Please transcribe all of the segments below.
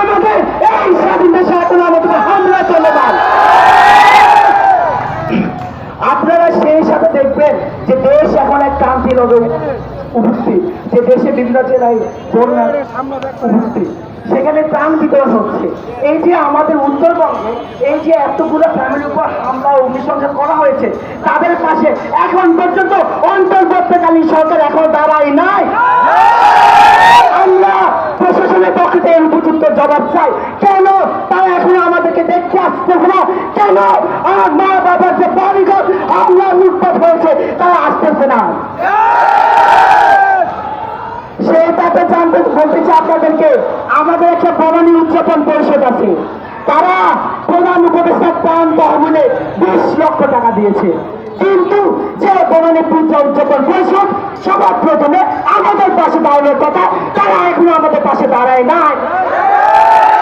আমাদের এই হামলা চলমান আপনারা সেই দেখবেন যে দেশ এখন এক ক্রান্তি উপস্থিত, যে দেশে বিভিন্ন জেলায় উপস্থিত। সেখানে প্রাণ বিতরণ হচ্ছে। এই যে আমাদের উত্তরবঙ্গে, এই যে এতগুলো ফ্যামিলির উপর হামলা অগ্নিসংযোগ করা হয়েছে, তাদের পাশে এখন পর্যন্ত অন্তর্বর্তীকালীন সরকার এখন দাঁড়ায় না কেন? তারা এখন আমাদেরকে দেখতে আসতেছে না। কেন? আমার মা বাবার যে বাড়িঘর হামলা লুটপাট হয়েছে, তারা আসতেছে না। সেটাতে জানতে বলতে চাই আপনাদেরকে, আমাদের একটা উদযাপন পরিষদ আছে। তারা প্রধান উপদেষ্টা ত্রাণ তহবিলে বিশ লক্ষ টাকা দিয়েছে। কিন্তু যে বনানী পূজা উদযাপন পরিষদ, সবার প্রথমে আমাদের পাশে দাঁড়ানোর কথা, তারা এখনও আমাদের পাশে দাঁড়ায় নাই।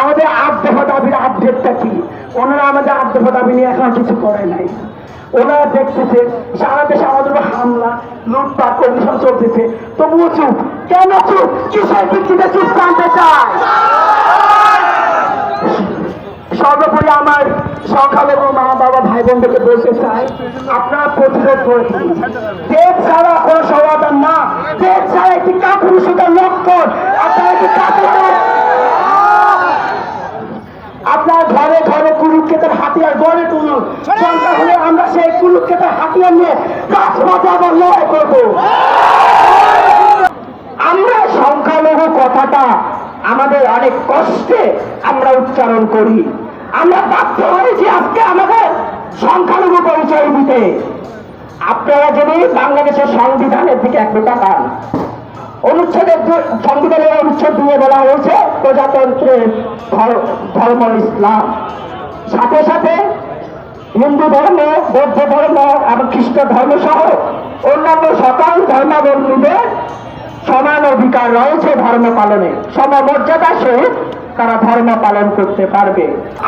আমাদের আট দফা দাবির আপডেটটা কি? ওনারা আমাদের আট দফা দাবি নিয়ে এখন কিছু করে নাই। ওনারা দেখতেছে, সারা দেশে আমাদের হামলা, লুটপাট কন্ডিশন চলতেছে। তবুও চুপ। কেন চুপ? কিসের ভিত্তিতে চুপ জানতে চায়? সর্বোপরি আমার সংখ্যালঘু মা বাবা, ভাই বোনদেরকে বলতে চাই, আপনারা প্রতিরোধ করে দিন। দেশ ছাড়া কোনো সমাধান না। দেশ ছাড়া একটি কাপুরুষতার লক্ষণ আপনারা একটি কুরুক্ষেতের হাতিয়ার গড়ে তুলুন। দরকার হলে আমরা সেই কুরুক্ষেতের হাতিয়ার নিয়ে রাজপথে আবার লড়াই করব। আমরা সংখ্যালঘু কথাটা আমাদের অনেক কষ্টে আমরা উচ্চারণ করি। আমরা বাধ্য হয়েছি আজকে আমাদের সংখ্যালঘু পরিচয় দিতে। আপনারা যদি বাংলাদেশের সংবিধানের দিকে একটু তাকান, অনুচ্ছেদের সংবিধানের অনুচ্ছেদ দিয়ে বলা হয়েছে প্রজাতন্ত্রের ধর্ম ইসলাম। সাথে সাথে হিন্দু ধর্ম, বৌদ্ধ ধর্ম এবং খ্রিস্ট ধর্ম সহ অন্যান্য সকল ধর্মাবলম্বীদের সমান অধিকার রয়েছে ধর্ম পালনে। সমমর্যাদার সহিত তারা ধর্ম পালন করতে পারবে।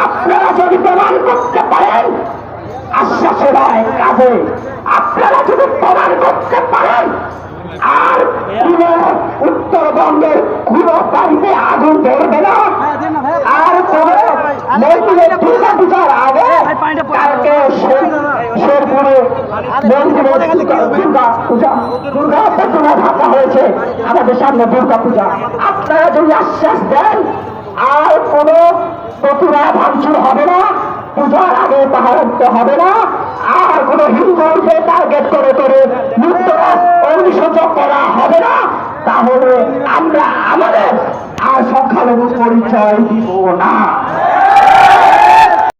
আপনারা যদি প্রমাণ করতে পারেন, আশ্বাসে কাজে। আপনারা যদি প্রমাণ করতে পারেন, আর উত্তরবঙ্গের কোন বাড়িতে আগুন ধরবে না। মন্দিরের দুর্গা পূজার আগে কালকে শের- শেরপুরে দুর্গা পূজা দুর্গা প্রতিমা ঢাকা হয়েছে। আমাদের সামনে দুর্গা পূজা। আপনারা যদি আশ্বাস দেন আর কোন প্রতিমা ভাঙচুর হবে না পূজার আগে পাহাড়তে হবে না আর কোন হিন্দুকে টার্গেট করে করে লুটতরাজ অগ্নিসূচক করা হবে না তাহলে আমরা আমাদের আর সংখ্যালঘু পরিচয় দিব না।